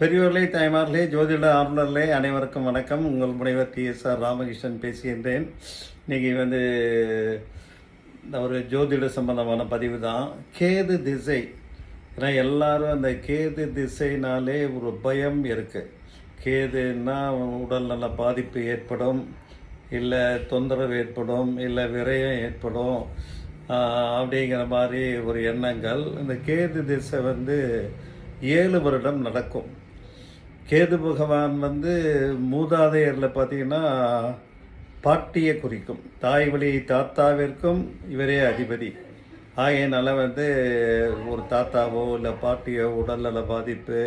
பெரியோர்களே தாய்மார்களே ஜோதிட ஆர்வலர்களே அனைவருக்கும் வணக்கம். உங்கள் முனைவர் டி எஸ் ஆர் ராமகிருஷ்ணன் பேசுகின்றேன். இன்றைக்கி வந்து ஒரு ஜோதிட சம்பந்தமான பதிவு தான். கேது திசை. ஏன்னா எல்லாரும் அந்த கேது திசைனாலே ஒரு பயம் இருக்குது கேதுன்னா உடல் நல பாதிப்பு ஏற்படும். இல்லை தொந்தரவு ஏற்படும். இல்லை விரயம் ஏற்படும். அப்படிங்கிற மாதிரி ஒரு எண்ணங்கள். இந்த கேது திசை வந்து ஏழு வருடம் நடக்கும். கேது பகவான் வந்து மூதாதையரில் பார்த்தீங்கன்னா பாட்டியை குறிக்கும். தாய் வழி தாத்தாவிற்கும் இவரே அதிபதி. ஆகையினால வந்து ஒரு தாத்தாவோ இல்லை பாட்டியோ உடல்நல பாதிப்பு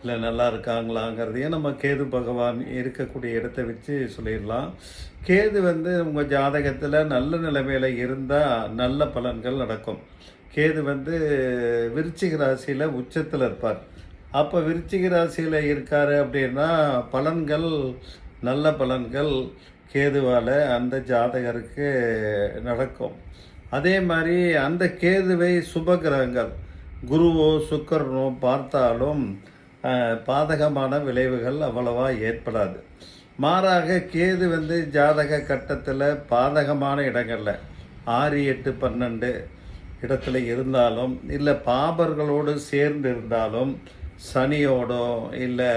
இல்லை நல்லா இருக்காங்களாங்கிறதையும் நம்ம கேது பகவான் இருக்கக்கூடிய இடத்த வச்சு சொல்லிடலாம். கேது வந்து உங்கள் ஜாதகத்தில் நல்ல நிலைமையில் இருந்தால் நல்ல பலன்கள் நடக்கும். கேது வந்து விருச்சிக ராசியில் உச்சத்தில் இருப்பார். அப்போ விருச்சிக ராசியில் இருக்கார் அப்படின்னா பலன்கள் நல்ல பலன்கள் கேதுவால் அந்த ஜாதகருக்கு நடக்கும். அதே மாதிரி அந்த கேதுவை சுப கிரகங்கள் குருவோ சுக்கரனோ பார்த்தாலும் பாதகமான விளைவுகள் அவ்வளவா ஏற்படாது. மாறாக கேது வந்து ஜாதக கட்டத்தில் பாதகமான இடங்களில் ஆறு எட்டு பன்னெண்டு இடத்துல இருந்தாலும் இல்லை பாபர்களோடு சேர்ந்து இருந்தாலும் சனியோடோ இல்லை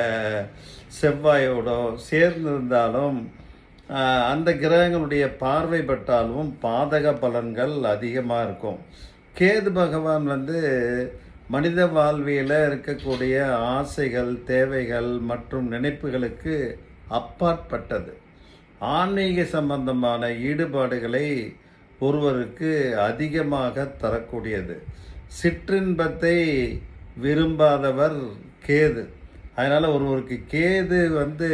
செவ்வாயோடோ சேர்ந்திருந்தாலும் அந்த கிரகங்களுடைய பார்வை பட்டாலும் பாதக பலன்கள் அதிகமாக இருக்கும். கேது பகவான் வந்து மனித வாழ்வியில் இருக்கக்கூடிய ஆசைகள் தேவைகள் மற்றும் நினைப்புகளுக்கு அப்பாற்பட்டது. ஆன்மீக சம்பந்தமான ஈடுபாடுகளை ஒருவருக்கு அதிகமாக தரக்கூடியது. சிற்றின்பத்தை விரும்பாதவர் கேது. அதனால் ஒருவருக்கு கேது வந்து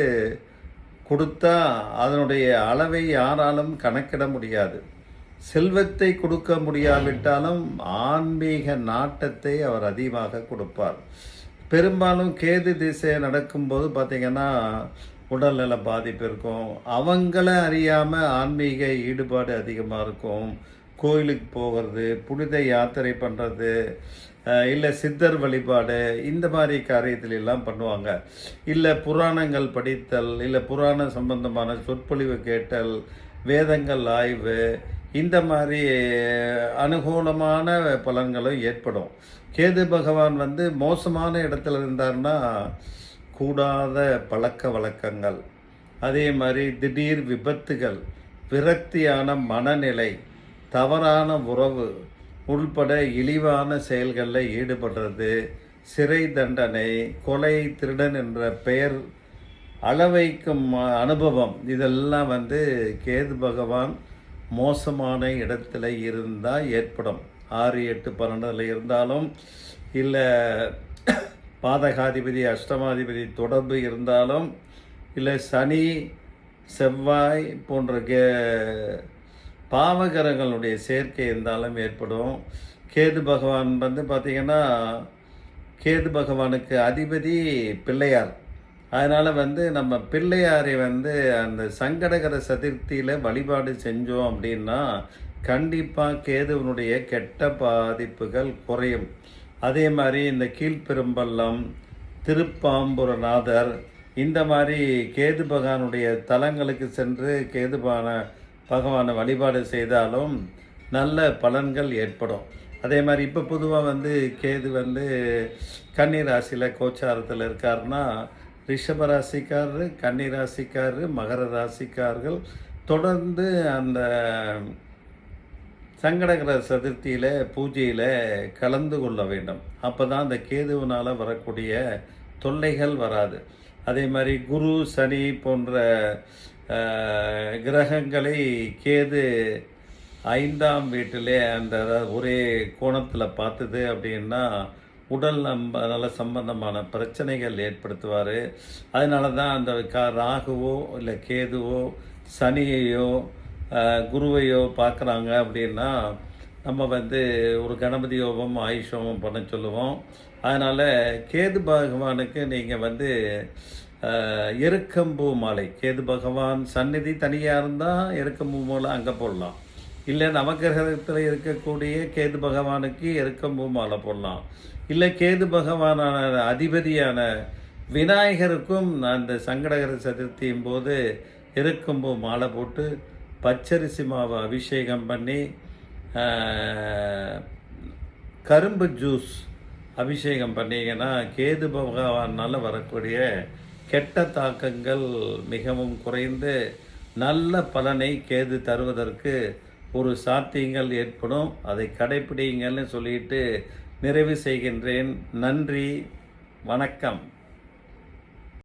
கொடுத்தா அதனுடைய அளவை யாராலும் கணக்கிட முடியாது. செல்வத்தை கொடுக்க முடியாவிட்டாலும் ஆன்மீக நாட்டத்தை அவர் அதிகமாக கொடுப்பார். பெரும்பாலும் கேது திசை நடக்கும்போது பார்த்திங்கன்னா உடல்நல பாதிப்பு இருக்கும். அவங்கள அறியாமல் ஆன்மீக ஈடுபாடு அதிகமாக இருக்கும். கோயிலுக்கு போகிறது புனித யாத்திரை பண்ணுறது இல்லை சித்தர் வழிபாடு இந்த மாதிரி காரியத்தில் எல்லாம் பண்ணுவாங்க. இல்லை புராணங்கள் படித்தல் இல்லை புராண சம்பந்தமான சொற்பொழிவு கேட்டல் வேதங்கள் ஆய்வு இந்த மாதிரி அனுகூலமான பலன்களும் ஏற்படும். கேது பகவான் வந்து மோசமான இடத்துல இருந்தார்னா கூடாத பழக்க வழக்கங்கள். அதே மாதிரி திடீர் விபத்துகள் விரக்தியான மனநிலை தவறான உறவு உள்பட இழிவான செயல்களில் ஈடுபடுறது சிறை தண்டனை கொலை திருடன் என்ற பெயர் அளவைக்கும் அனுபவம் இதெல்லாம் வந்து கேது பகவான் மோசமான இடத்துல இருந்தால் ஏற்படும். ஆறு எட்டு பன்னெண்டில் இருந்தாலும் இல்லை பாதகாதிபதி அஷ்டமாதிபதி தொடர்பு இருந்தாலும் இல்லை சனி செவ்வாய் போன்ற கே பாவகரங்களுடைய சேர்க்கை இருந்தாலும் ஏற்படும். கேது பகவான் வந்து பார்த்திங்கன்னா கேது பகவானுக்கு அதிபதி பிள்ளையார். அதனால் வந்து நம்ம பிள்ளையாரை வந்து அந்த சங்கடகர சதுர்த்தியில் வழிபாடு செஞ்சோம் அப்படின்னா கண்டிப்பாக கேதுவனுடைய கெட்ட பாதிப்புகள் குறையும். அதே மாதிரி இந்த கீழ்பெரும்பள்ளம் திருப்பாம்புரநாதர் இந்த மாதிரி கேது பகவானுடைய தலங்களுக்கு சென்று கேதுபான பகவானை வழிபாடு செய்தாலும் நல்ல பலன்கள் ஏற்படும். அதே மாதிரி இப்போ பொதுவாக வந்து கேது வந்து கன்னி ராசியில் கோச்சாரத்தில் இருக்காருன்னா ரிஷப ராசிக்காரரு கன்னி ராசிக்காரரு மகர ராசிக்காரர்கள் தொடர்ந்து அந்த சங்கடகர சதுர்த்தியில் பூஜையில் கலந்து கொள்ள வேண்டும். அப்போ தான் அந்த கேதுவினால் வரக்கூடிய தொல்லைகள் வராது. அதே மாதிரி குரு சனி போன்ற கிரகங்களை கேது ஐந்தாம் வீட்டிலே அந்த ஒரே கோணத்தில் பார்த்தது அப்படின்னா உடல் நம்ப நல்ல சம்பந்தமான பிரச்சனைகள் ஏற்படுத்துவார். அதனால தான் அந்த கா ராகுவோ இல்லை கேதுவோ சனியையோ குருவையோ பார்க்குறாங்க அப்படின்னா நம்ம வந்து ஒரு கணபதி யோகம் ஆயுஷ் பண்ண சொல்லுவோம். அதனால் கேது பகவானுக்கு நீங்கள் வந்து எருக்கம்பூ மாலை. கேது பகவான் சந்நிதி தனியாக இருந்தால் எருக்கம்பூ மாலை அங்கே போடலாம். இல்லை நவகிரகத்தில் இருக்கக்கூடிய கேது பகவானுக்கு எருக்கம்பூ மாலை போடலாம். இல்லை கேது பகவானான அதிபதியான விநாயகருக்கும் அந்த சங்கடகர சதுர்த்தியும் போது எருக்கம்பூ மாலை போட்டு பச்சரிசி மாவை அபிஷேகம் பண்ணி கரும்பு ஜூஸ் அபிஷேகம் பண்ணிங்கன்னா கேது பகவானால் வரக்கூடிய கெட்ட தாக்கங்கள் மிகவும் குறைந்து நல்ல பலனை கேது தருவதற்கு ஒரு சாத்தியங்கள் ஏற்படும். அதை கடைப்பிடிங்கள்னு சொல்லிட்டு நிறைவு செய்கின்றேன். நன்றி. வணக்கம்.